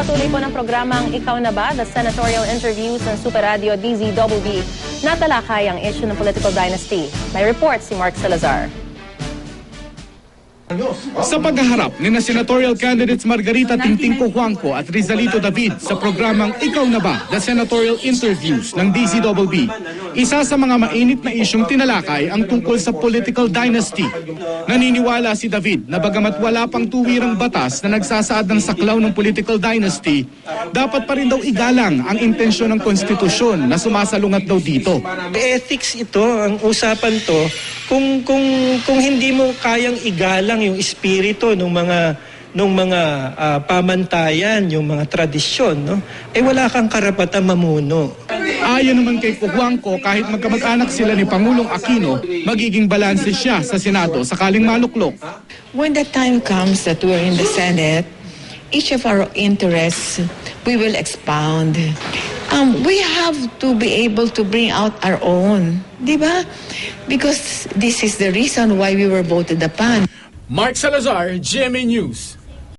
patuloy po ng programang Ikaw na ba? The senatorial interviews ng Super Radio DZWB natalakay ang issue ng political dynasty. May report si Mark Salazar. Sa paghaharap ni na senatorial candidates Margarita Tingtingco Juanco at Rizalito David sa programang Ikaw na ba? The Senatorial Interviews ng DZWB, isa sa mga mainit na isyong tinalakay ang tungkol sa political dynasty. Naniniwala si David na bagamat wala pang tuwirang batas na nagsasaad ng saklaw ng political dynasty, dapat pa rin daw igalang ang intensyon ng konstitusyon na sumasalungat daw dito. Ethics ito, ang usapan to, kung kung kung hindi mo kayang igalang yung espiritu ng mga nung mga ah, pamantayan, yung mga tradisyon, no? Eh wala kang karapatan mamuno. Ayon naman kay Kuhuangco, kahit magkamag-anak sila ni Pangulong Aquino, magiging balanse siya sa Senado sakaling maluklok. When the time comes that we're in the Senate, each of our interests we will expound. Um, we have to be able to bring out our own, di ba? Because this is the reason why we were voted upon. Mark Salazar, GMA News.